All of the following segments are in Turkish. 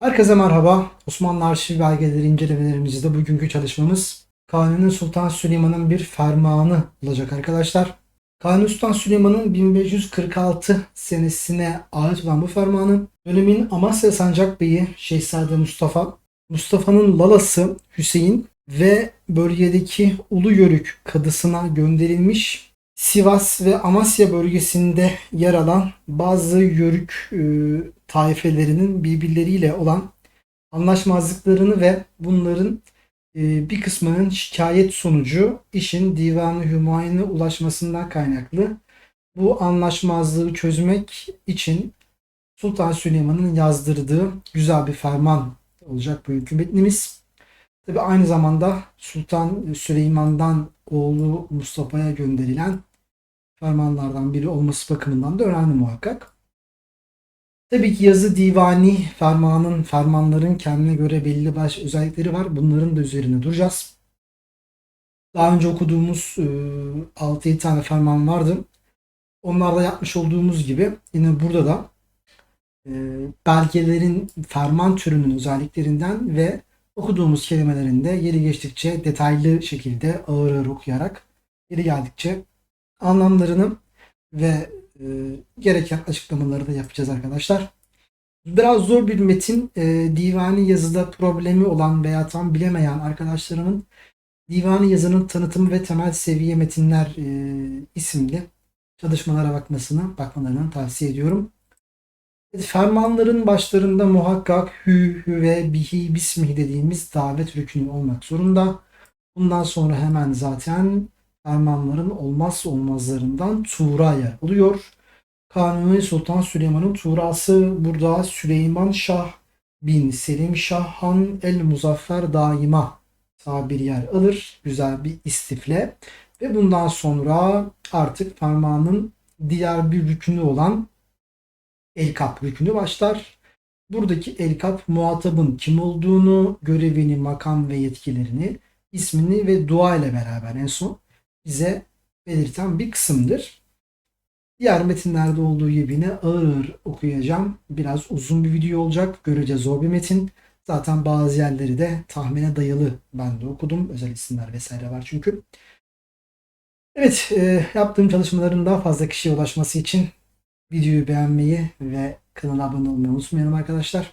Herkese merhaba. Osmanlı arşiv belgeleri incelemelerimizde bugünkü çalışmamız Kanuni Sultan Süleyman'ın bir fermanı olacak arkadaşlar. Kanuni Sultan Süleyman'ın 1546 senesine ait olan bu fermanı dönemin Amasya Sancak Bey'i Şehzade Mustafa, Mustafa'nın lalası Hüseyin ve bölgedeki Ulu Yörük kadısına gönderilmiş Sivas ve Amasya bölgesinde yer alan bazı yörük e, taifelerinin birbirleriyle olan anlaşmazlıklarını ve bunların e, bir kısmının şikayet sonucu işin Divan-ı ulaşmasından kaynaklı bu anlaşmazlığı çözmek için Sultan Süleyman'ın yazdırdığı güzel bir ferman olacak bu hükümetimiz. Tabi aynı zamanda Sultan Süleyman'dan oğlu Mustafa'ya gönderilen fermanlardan biri olması bakımından da önemli muhakkak. Tabii ki yazı divani fermanın, fermanların kendine göre belli baş özellikleri var. Bunların da üzerine duracağız. Daha önce okuduğumuz e, 6-7 tane ferman vardı. Onlarda yapmış olduğumuz gibi yine burada da e, belgelerin ferman türünün özelliklerinden ve okuduğumuz kelimelerin de yeri geçtikçe detaylı şekilde ağır ağır okuyarak yeri geldikçe anlamlarını ve e, gereken açıklamaları da yapacağız arkadaşlar. Biraz zor bir metin. E, divani yazıda problemi olan veya tam bilemeyen arkadaşlarımın divani yazının tanıtımı ve temel seviye metinler e, isimli çalışmalara bakmasını, bakmalarını tavsiye ediyorum. Fermanların başlarında muhakkak hü, hü ve bihi, bismih dediğimiz davet rükünü olmak zorunda. Bundan sonra hemen zaten fermanların olmazsa olmazlarından Tuğra yer alıyor. Kanuni Sultan Süleyman'ın Tuğrası burada Süleyman Şah bin Selim Şah Han el Muzaffer daima tabir yer alır. Güzel bir istifle. Ve bundan sonra artık fermanın diğer bir rükünü olan El-Kap rükünü başlar. Buradaki El-Kap muhatabın kim olduğunu, görevini, makam ve yetkilerini, ismini ve dua ile beraber en son bize belirten bir kısımdır. Diğer metinlerde olduğu gibi yine ağır ağır okuyacağım. Biraz uzun bir video olacak. Görece zor bir metin. Zaten bazı yerleri de tahmine dayalı ben de okudum. Özel isimler vesaire var çünkü. Evet, e, yaptığım çalışmaların daha fazla kişiye ulaşması için videoyu beğenmeyi ve kanala abone olmayı unutmayalım arkadaşlar.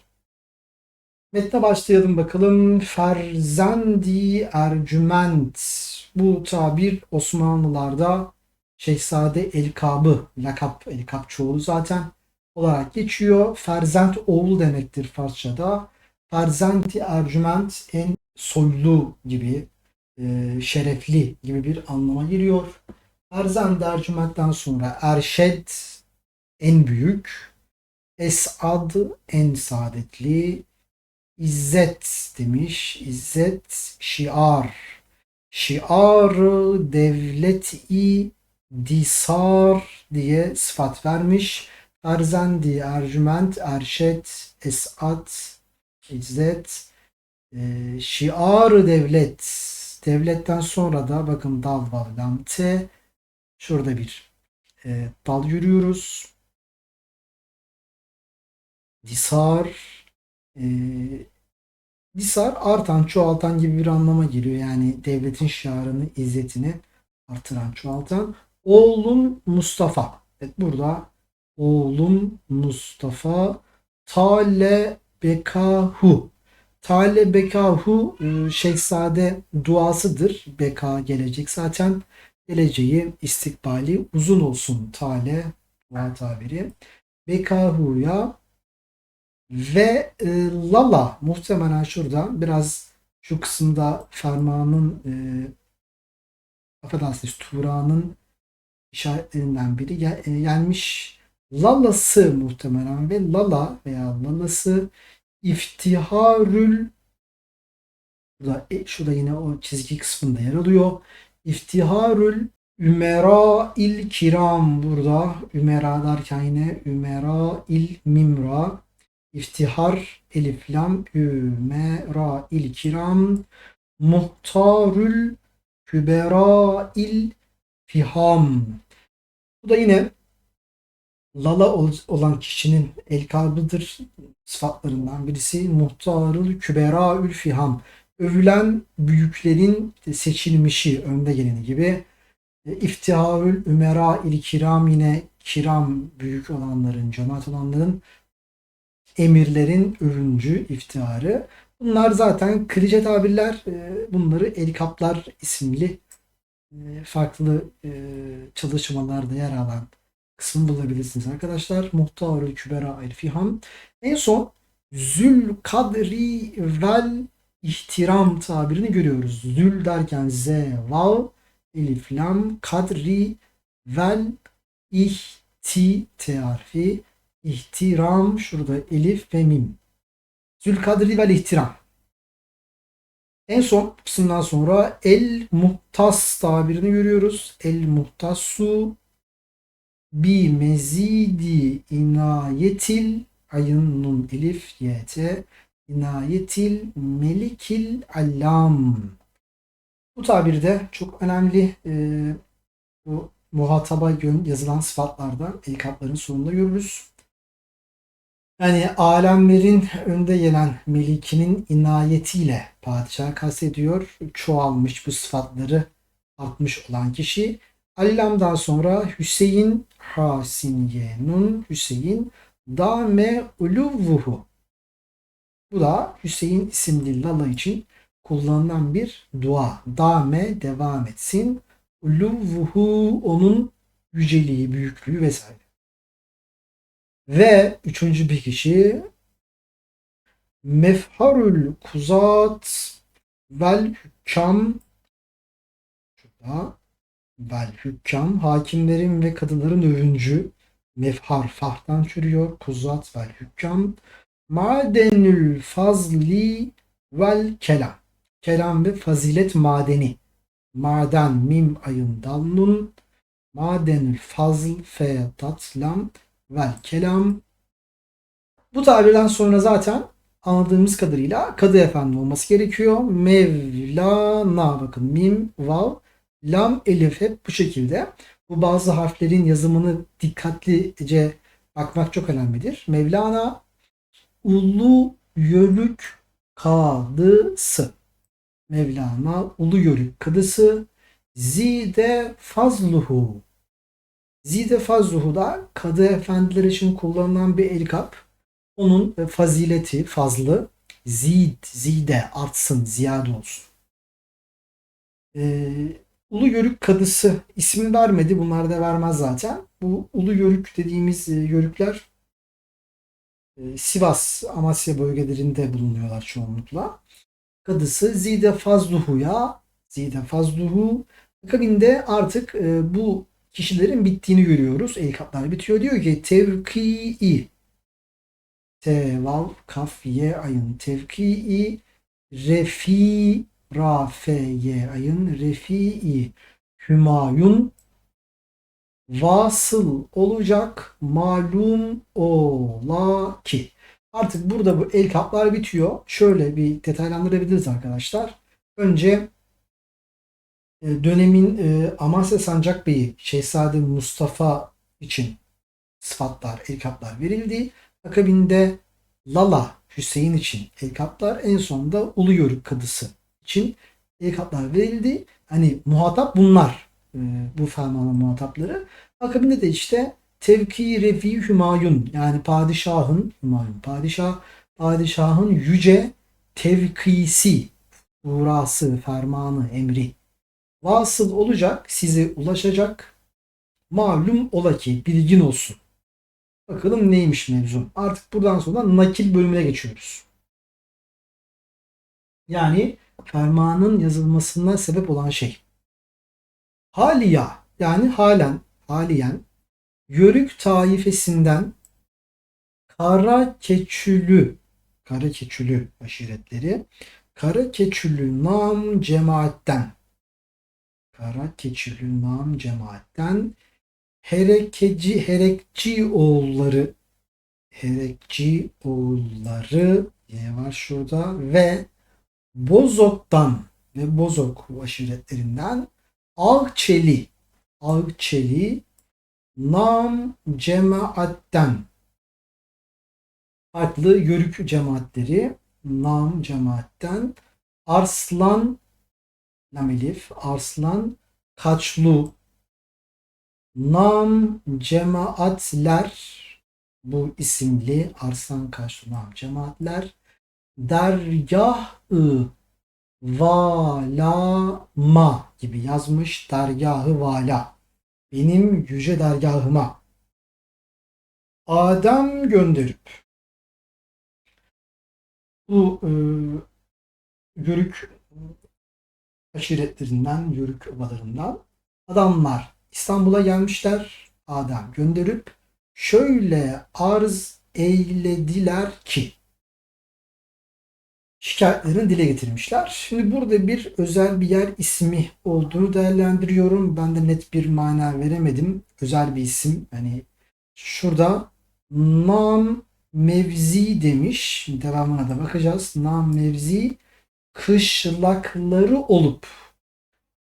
Metne başlayalım bakalım. Ferzandi Ercüment. Bu tabir Osmanlılarda Şehzade Elkabı, lakap, Elkap çoğulu zaten olarak geçiyor. Ferzent oğul demektir Farsçada. Ferzenti Ercüment en soylu gibi, e, şerefli gibi bir anlama geliyor. Ferzent Ercüment'ten sonra Erşed en büyük, Esad en saadetli, İzzet demiş. İzzet şiar. Şiar devlet-i disar diye sıfat vermiş. Erzendi, Ercüment, Erşet, Esat, İzzet, e, şiar devlet. Devletten sonra da bakın dal var lamte. Şurada bir e, dal yürüyoruz. Disar, e, Disar artan, çoğaltan gibi bir anlama geliyor. Yani devletin şiarını, izzetini artıran, çoğaltan. Oğlum Mustafa. Evet burada oğlum Mustafa Tale Bekahu. Tale Bekahu e, şehzade duasıdır. Beka gelecek zaten. Geleceği istikbali uzun olsun Tale dua tabiri. Bekahu'ya ve e, Lala muhtemelen şurada biraz şu kısımda fermanın e, affedersiniz Tuğra'nın işaretlerinden biri gel, e, gelmiş. Lalası muhtemelen ve Lala veya Lalası iftiharül Burada, e, şurada yine o çizgi kısmında yer alıyor. İftiharül Ümera il kiram burada. Ümera derken yine Ümera il mimra. İftihar elif lam ümera il kiram. Muhtarül kübera il fiham. Bu da yine Lala ol- olan kişinin elkabıdır sıfatlarından birisi muhtarül küberaül fiham. Övülen büyüklerin seçilmişi, önde geleni gibi. E, İftiharül ümera il kiram yine kiram büyük olanların, cemaat olanların emirlerin övüncü, iftiharı. Bunlar zaten klişe tabirler. E, Bunları Elikaplar isimli e, farklı e, çalışmalarda yer alan kısmını bulabilirsiniz arkadaşlar. Muhtarül Kübera el Fiham. En son Zül Kadri vel ihtiram tabirini görüyoruz. Zül derken Z, Vav, Elif, Lam, Kadri, Vel, İhti, T harfi, İhtiram, şurada Elif ve Mim. Zül Kadri vel ihtiram. En son kısımdan sonra El Muhtas tabirini görüyoruz. El Muhtassu bi mezidi inayetil ayın nun elif yt inayetil melikil allam. Bu tabir de çok önemli. Ee, bu muhataba yazılan sıfatlardan elikapların sonunda görürüz. Yani alemlerin önde gelen melikinin inayetiyle padişah kastediyor. Çoğalmış bu sıfatları artmış olan kişi. Allam'dan sonra Hüseyin Hasin Yenun Hüseyin Dame Uluvuhu. Bu da Hüseyin isimli Lala için kullanılan bir dua. Dame devam etsin. Uluvuhu onun yüceliği, büyüklüğü vesaire. Ve üçüncü bir kişi Mefharül Kuzat vel Hükkam şurada. Vel Hükkam hakimlerin ve kadınların övüncü mefhar fahtan türüyor kuzat vel Hükkam madenül fazli vel kelam kelam ve fazilet madeni. Maden mim ayın dallun madenül fazl fe tatlam vel kelam. Bu tabirden sonra zaten anladığımız kadarıyla Kadı Efendi olması gerekiyor. Mevlana bakın mim, vav, lam, elif hep bu şekilde. Bu bazı harflerin yazımını dikkatlice bakmak çok önemlidir. Mevlana Ulu Yörük Kadısı. Mevlana Ulu Yörük Kadısı. Zide Fazluhu Zide fazluhu da kadı efendiler için kullanılan bir elkap. Onun fazileti, fazlı, zid, zide artsın, ziyade olsun. Ee, Ulu Yörük kadısı ismi vermedi. Bunlar da vermez zaten. Bu Ulu Yörük dediğimiz e, yörükler e, Sivas, Amasya bölgelerinde bulunuyorlar çoğunlukla. Kadısı Zide Fazluhu'ya Zide Fazluhu akabinde artık e, bu kişilerin bittiğini görüyoruz. El kaplar bitiyor. Diyor ki tevki'i T, vav, kaf, ye ayın tevki'i refi ra, fe, ye ayın refi'i hümayun vasıl olacak malum ola ki. Artık burada bu el kaplar bitiyor. Şöyle bir detaylandırabiliriz arkadaşlar. Önce dönemin e, Amasya Sancak Bey'i Şehzade Mustafa için sıfatlar, elkaplar verildi. Akabinde Lala Hüseyin için elkaplar en sonunda Ulu Yörük Kadısı için elkaplar verildi. Hani muhatap bunlar. E, bu fermanın muhatapları. Akabinde de işte Tevki Refi Hümayun yani padişahın Hümayun padişah padişahın yüce tevkisi uğrası, fermanı, emri vasıl olacak, size ulaşacak. Malum ola ki bilgin olsun. Bakalım neymiş mevzu. Artık buradan sonra nakil bölümüne geçiyoruz. Yani fermanın yazılmasına sebep olan şey. Haliya yani halen, haliyen Yörük taifesinden Kara Keçülü Kara Keçülü aşiretleri Kara Keçülü nam cemaatten Kara Keçülü nam cemaatten Herekeci Herekçi oğulları Herekçi oğulları ne var şurada ve Bozok'tan ve Bozok aşiretlerinden Ağçeli Ağçeli nam cemaatten farklı yörük cemaatleri nam cemaatten arslan lam elif arslan kaçlu nam cemaatler bu isimli arslan kaçlu nam cemaatler dergah-ı valama gibi yazmış. Dergahı vala benim yüce dergahıma. Adem gönderip bu e, yörük aşiretlerinden, yörük obalarından adamlar İstanbul'a gelmişler. Adem gönderip şöyle arz eylediler ki şikayetlerini dile getirmişler. Şimdi burada bir özel bir yer ismi olduğunu değerlendiriyorum. Ben de net bir mana veremedim. Özel bir isim. Hani şurada nam mevzi demiş. Devamına da bakacağız. Nam mevzi kışlakları olup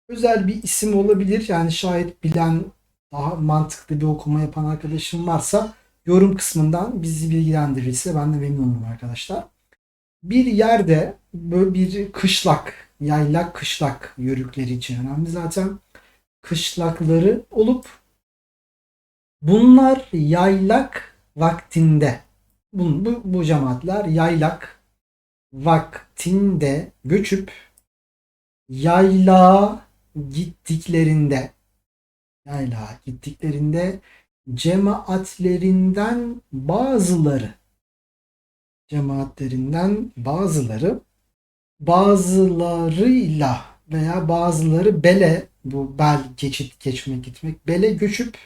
özel bir isim olabilir. Yani şayet bilen daha mantıklı bir okuma yapan arkadaşım varsa yorum kısmından bizi bilgilendirirse ben de memnun olurum arkadaşlar. Bir yerde böyle bir kışlak, yaylak kışlak yörükleri için önemli zaten. Kışlakları olup bunlar yaylak vaktinde bu, bu, bu cemaatler yaylak vaktinde göçüp yaylağa gittiklerinde yaylağa gittiklerinde cemaatlerinden bazıları cemaatlerinden bazıları bazılarıyla veya bazıları bele bu bel geçit geçmek gitmek bele göçüp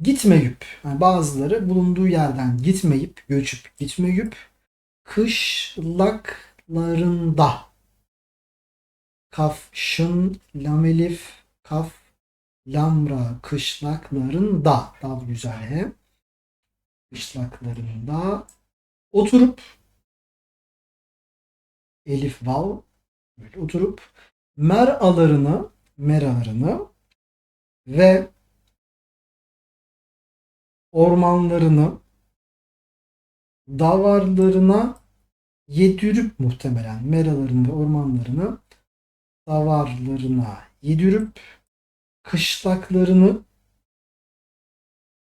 gitmeyip yani bazıları bulunduğu yerden gitmeyip göçüp gitmeyip kışlaklarında. Kaf şın lam elif kaf lamra kışlaklarında. Daha güzel he. Kışlaklarında oturup elif vav böyle oturup meralarını meralarını ve ormanlarını davarlarına yedirip muhtemelen meralarını ve ormanlarını davarlarına yedirip kışlaklarını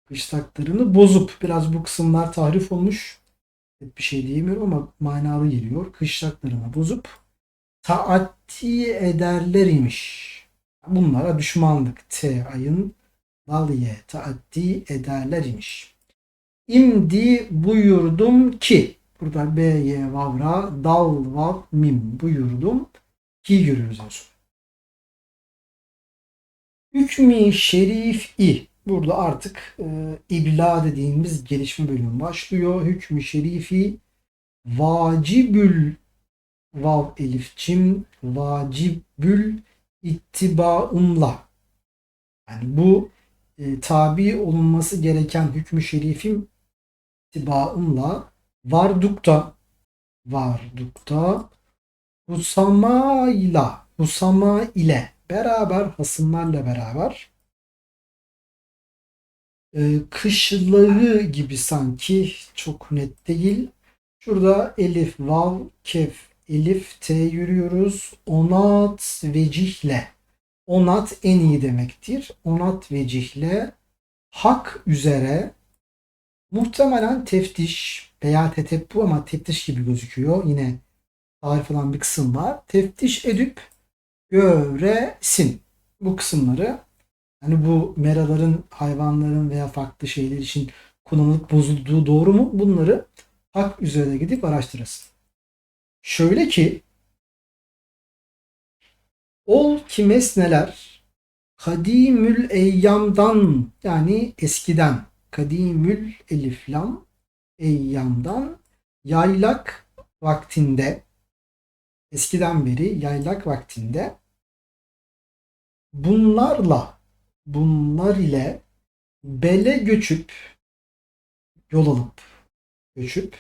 kışlaklarını bozup biraz bu kısımlar tahrif olmuş bir şey diyemiyorum ama manalı geliyor. Kışlaklarını bozup taatti ederler imiş. Bunlara düşmanlık. T ayın daliye taatti ederler imiş. İmdi buyurdum ki burada B, Y, Vavra, Dal, Vav, Mim buyurdum ki görüyoruz en son. Hükmi şerif-i burada artık e, ibla dediğimiz gelişme bölümü başlıyor. Hükmü şerifi vacibül vav elif cim vacibül ittibaunla yani bu e, tabi olunması gereken hükmü şerifin ittibaunla vardukta vardukta husama ile husama ile beraber hasımlarla beraber e, kışlağı gibi sanki çok net değil. Şurada elif, vav, kef, elif, t yürüyoruz. Onat vecihle. Onat en iyi demektir. Onat vecihle hak üzere muhtemelen teftiş veya tetebbu ama teftiş gibi gözüküyor. Yine tarif olan bir kısım var. Teftiş edip göresin. Bu kısımları yani bu meraların hayvanların veya farklı şeyler için kullanılıp bozulduğu doğru mu? Bunları hak üzerine gidip araştırırsın. Şöyle ki ol ki mesneler kadimül eyyamdan yani eskiden kadimül eliflam eyyamdan yaylak vaktinde eskiden beri yaylak vaktinde bunlarla bunlar ile bele göçüp yol alıp göçüp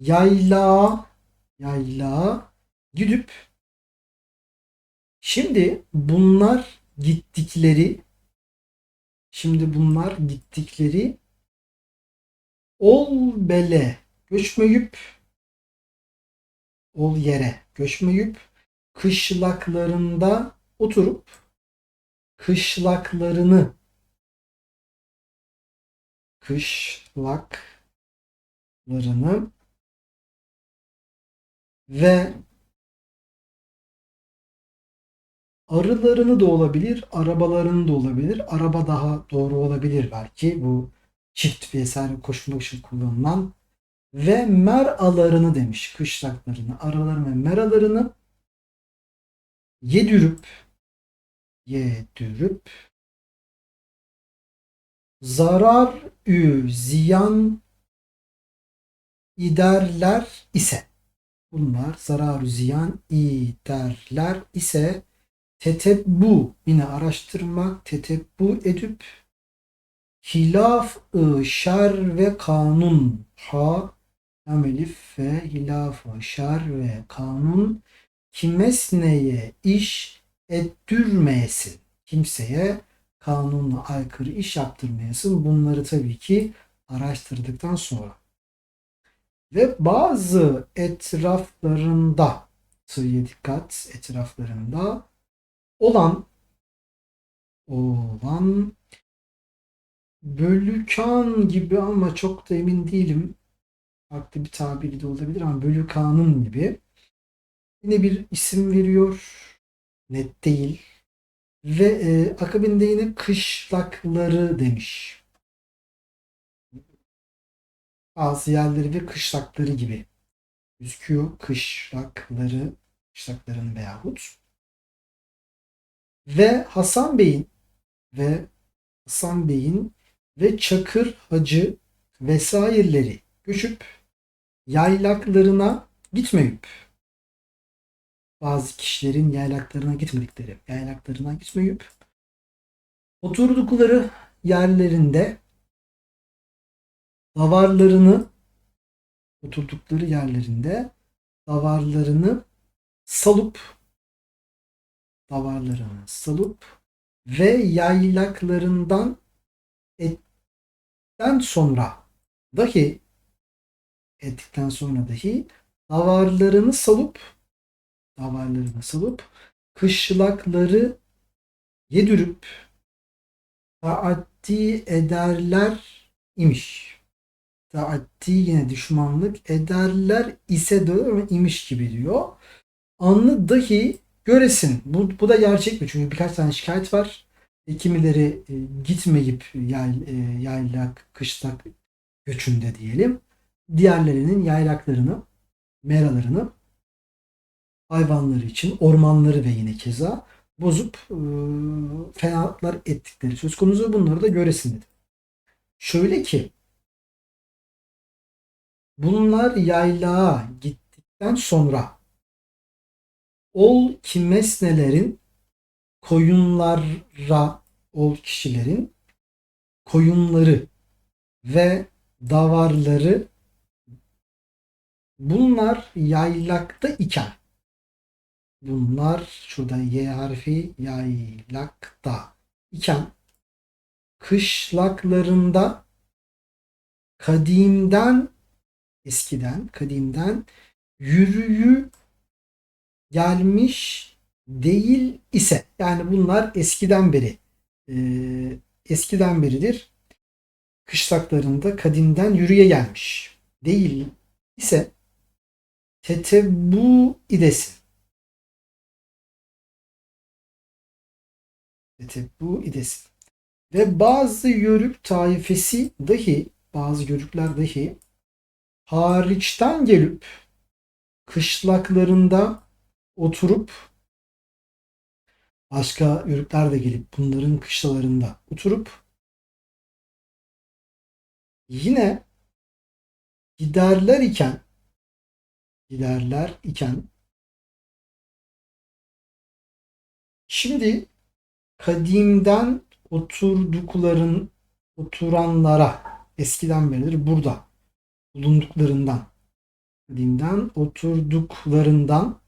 yayla yayla gidip şimdi bunlar gittikleri Şimdi bunlar gittikleri ol bele göçmeyip ol yere göçmeyip kışlaklarında oturup kışlaklarını kışlaklarını ve arılarını da olabilir, arabalarını da olabilir. Araba daha doğru olabilir belki. Bu çift vesaire koşmak için kullanılan ve meralarını demiş. Kışlaklarını, aralarını ve meralarını yedürüp yedürüp zarar ü ziyan iderler ise bunlar zarar ziyan iderler ise tetebbu yine araştırmak tetebbu edip hilaf şer ve kanun ha hem elif ve hilaf şer ve kanun kimesneye iş ettürmeyesin. Kimseye kanunla aykırı iş yaptırmayasın. Bunları tabii ki araştırdıktan sonra. Ve bazı etraflarında sıraya dikkat etraflarında olan olan bölükan gibi ama çok da emin değilim. Farklı bir tabiri de olabilir ama bölükanın gibi. Yine bir isim veriyor. Net değil. Ve e, akabinde yine kışlakları demiş. Bazı yerleri ve kışlakları gibi gözüküyor. Kışlakları, kışlakların veyahut. Ve Hasan Bey'in ve Hasan Bey'in ve Çakır Hacı vesaireleri göçüp yaylaklarına gitmeyip bazı kişilerin yaylaklarına gitmedikleri, yaylaklarına gitmeyip oturdukları yerlerinde davarlarını oturdukları yerlerinde davarlarını salıp davarlarını salıp ve yaylaklarından etten sonra dahi ettikten sonra dahi davarlarını salıp davarlarını salıp kışlakları yedürüp taatti ederler imiş. Taatti yine düşmanlık ederler ise de imiş gibi diyor. Anlı dahi göresin. Bu, bu da gerçek mi? Çünkü birkaç tane şikayet var. E, kimileri e, gitmeyip yay, e, yaylak, kışlak göçünde diyelim. Diğerlerinin yaylaklarını, meralarını hayvanları için ormanları ve yine keza bozup e, fenalıklar ettikleri söz konusu bunları da göresin dedi. Şöyle ki bunlar yaylağa gittikten sonra ol kimesnelerin koyunlara ol kişilerin koyunları ve davarları bunlar yaylakta iken bunlar şurada y harfi yaylakta iken kışlaklarında kadimden eskiden kadimden yürüyü gelmiş değil ise yani bunlar eskiden beri e, eskiden beridir kışlaklarında kadimden yürüye gelmiş. Değil ise tetebbu idesin tetebbu idesin ve bazı yörük taifesi dahi bazı yörükler dahi hariçten gelip kışlaklarında oturup başka yörükler de gelip bunların kışlalarında oturup yine giderler iken giderler iken şimdi kadimden oturdukların oturanlara eskiden beridir burada bulunduklarından kadimden oturduklarından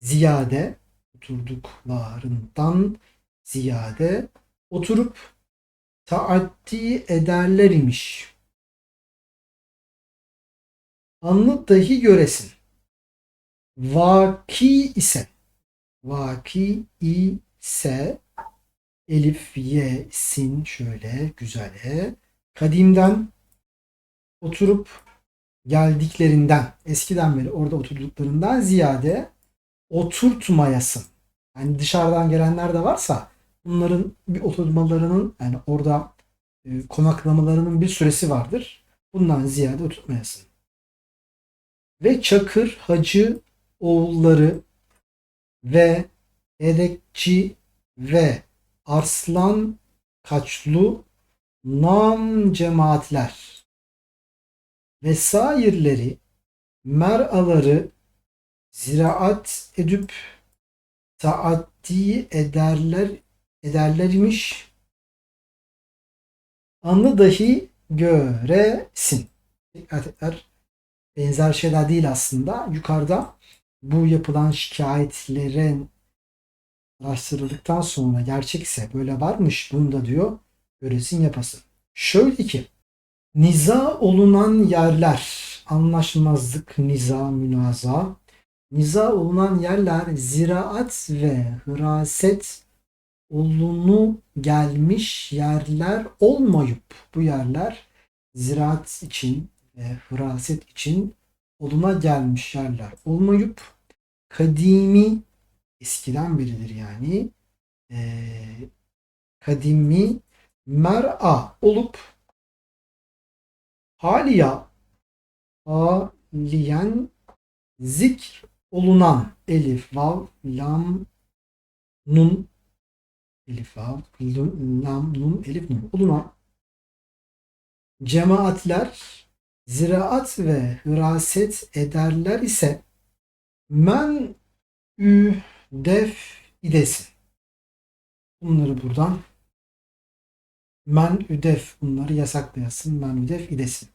ziyade oturduklarından ziyade oturup taaddi ederler imiş. Anlı dahi göresin. Vaki ise vaki ise elif ye sin şöyle güzel kadimden oturup geldiklerinden eskiden beri orada oturduklarından ziyade oturtmayasın. Yani dışarıdan gelenler de varsa bunların bir oturmalarının yani orada e, konaklamalarının bir süresi vardır. Bundan ziyade oturtmayasın. Ve Çakır Hacı oğulları ve Erekçi ve Arslan Kaçlu nam cemaatler vesairleri mer'aları ziraat edip taaddi ederler ederler imiş. Anlı dahi göresin. Tekrar benzer şeyler değil aslında. Yukarıda bu yapılan şikayetlerin araştırıldıktan sonra gerçek ise böyle varmış bunu da diyor göresin yapasın. Şöyle ki niza olunan yerler anlaşmazlık, niza, münaza niza olunan yerler ziraat ve hıraset olunu gelmiş yerler olmayıp bu yerler ziraat için ve hıraset için oluna gelmiş yerler olmayıp kadimi eskiden beridir yani ee, kadimi mer'a olup haliya haliyen zikr olunan elif, vav, lam, nun elif, vav, lam, nun, elif, nun olunan cemaatler ziraat ve hıraset ederler ise men ü def idesin. Bunları buradan men üdef bunları yasaklayasın. Men üdef idesin.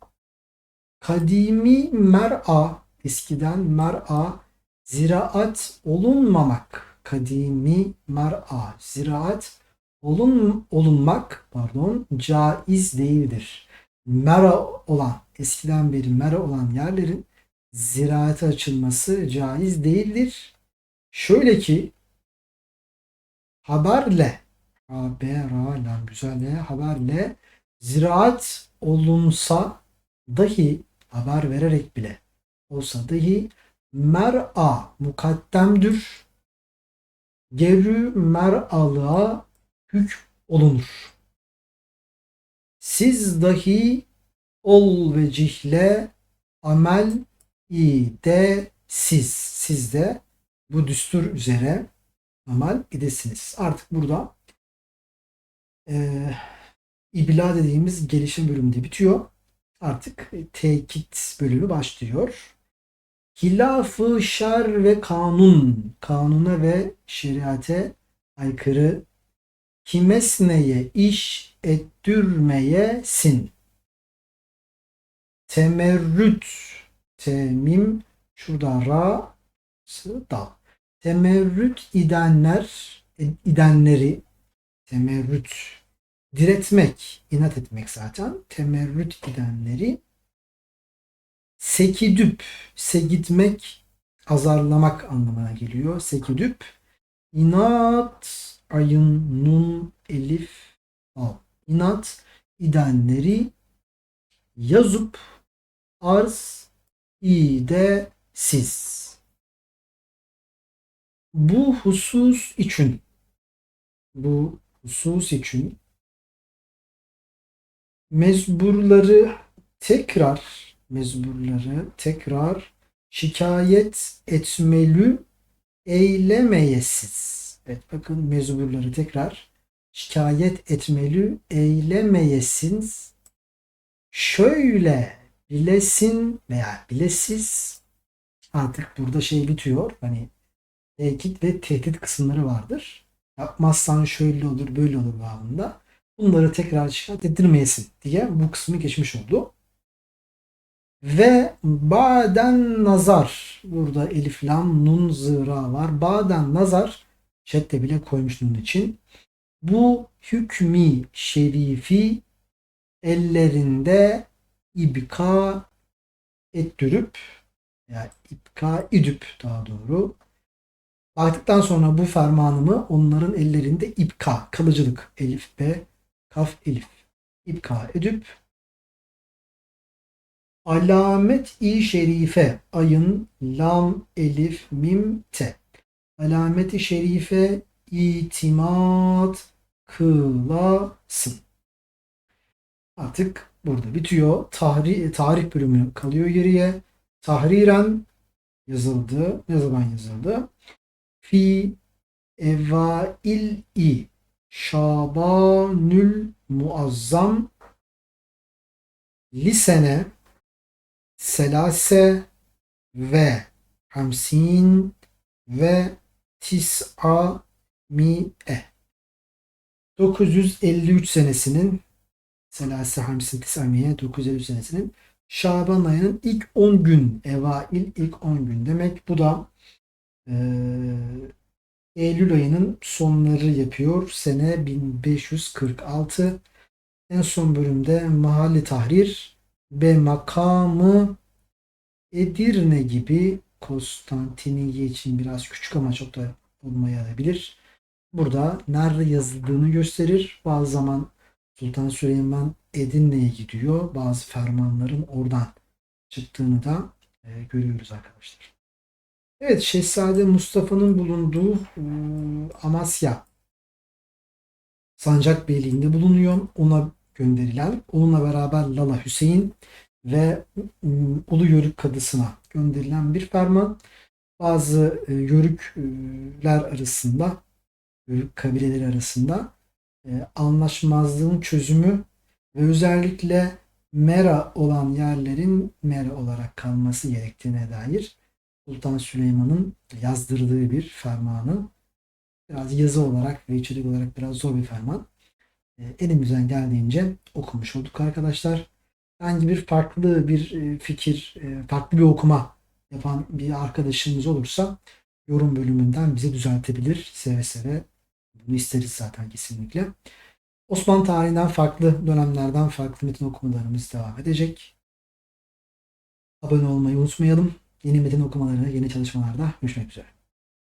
Kadimi mer'a eskiden mer'a ziraat olunmamak. Kadimi mer'a ziraat olun olunmak pardon caiz değildir. Mera olan eskiden beri mera olan yerlerin ziraate açılması caiz değildir. Şöyle ki haberle haberalan güzelle haberle ziraat olunsa dahi haber vererek bile olsa dahi mer'a mukaddemdür. Gerü mer'alığa hükm olunur. Siz dahi ol ve cihle amel de siz sizde bu düstur üzere amel edesiniz. Artık burada e, ibla dediğimiz gelişim bölümünde bitiyor. Artık tekit bölümü başlıyor. Hilafı şer ve kanun, kanuna ve şeriate aykırı kimesneye iş ettirmeye sin. Temerrüt, temim, şurada ra, da. Temerrüt idenler, idenleri, temerrüt, diretmek, inat etmek zaten. Temerrüt idenleri sekidüp, segitmek, azarlamak anlamına geliyor. Sekidüp, inat, ayın, nun, elif, al. İnat, idenleri yazıp, arz, ide, siz. Bu husus için bu husus için mezburları tekrar mezburları tekrar şikayet etmeli eylemeyesiz. Evet bakın mezburları tekrar şikayet etmeli eylemeyesiniz. Şöyle bilesin veya bilesiz artık burada şey bitiyor. Hani tehdit ve tehdit kısımları vardır. Yapmazsan şöyle olur böyle olur bağında. Bunları tekrar şikayet ettirmeyesin diye bu kısmı geçmiş oldu. Ve baden nazar. Burada elif lam nun zıra var. Baden nazar. Chatte bile koymuştum bunun için. bu hükmü şerifi ellerinde ibka ettürüp yani ipka idüp daha doğru baktıktan sonra bu fermanımı onların ellerinde ipka kalıcılık elif b kaf elif ipka edip alamet-i şerife ayın lam elif mim te alameti şerife itimat kılasın. Artık burada bitiyor. Tarih, tarih bölümü kalıyor geriye. Tahriren yazıldı. Ne zaman yazıldı? Fi evail i Şabanül Muazzam lisene selase ve hamsin ve tis'a mi'e 953 senesinin selase hamsin tis'a mi'e 953 senesinin Şaban ayının ilk 10 gün evail ilk 10 gün demek bu da eee Eylül ayının sonları yapıyor. Sene 1546. En son bölümde Mahalli Tahrir ve makamı Edirne gibi Konstantiniye için biraz küçük ama çok da olmayabilir. Burada nerede yazıldığını gösterir. Bazı zaman Sultan Süleyman Edirne'ye gidiyor. Bazı fermanların oradan çıktığını da e, görüyoruz arkadaşlar. Evet, Şehzade Mustafa'nın bulunduğu e, Amasya Sancak Beyliği'nde bulunuyor. Ona gönderilen, onunla beraber Lala Hüseyin ve e, Ulu Yörük Kadısı'na gönderilen bir ferman. Bazı e, Yörükler arasında, Yörük kabileleri arasında e, anlaşmazlığın çözümü ve özellikle Mera olan yerlerin Mera olarak kalması gerektiğine dair Sultan Süleyman'ın yazdırdığı bir fermanı. Biraz yazı olarak ve içerik olarak biraz zor bir ferman. Elimizden geldiğince okumuş olduk arkadaşlar. Herhangi bir farklı bir e, fikir, e, farklı bir okuma yapan bir arkadaşımız olursa yorum bölümünden bize düzeltebilir. Seve seve bunu isteriz zaten kesinlikle. Osmanlı tarihinden farklı dönemlerden farklı metin okumalarımız devam edecek. Abone olmayı unutmayalım. Yeni metin okumalarına, yeni çalışmalarda görüşmek üzere.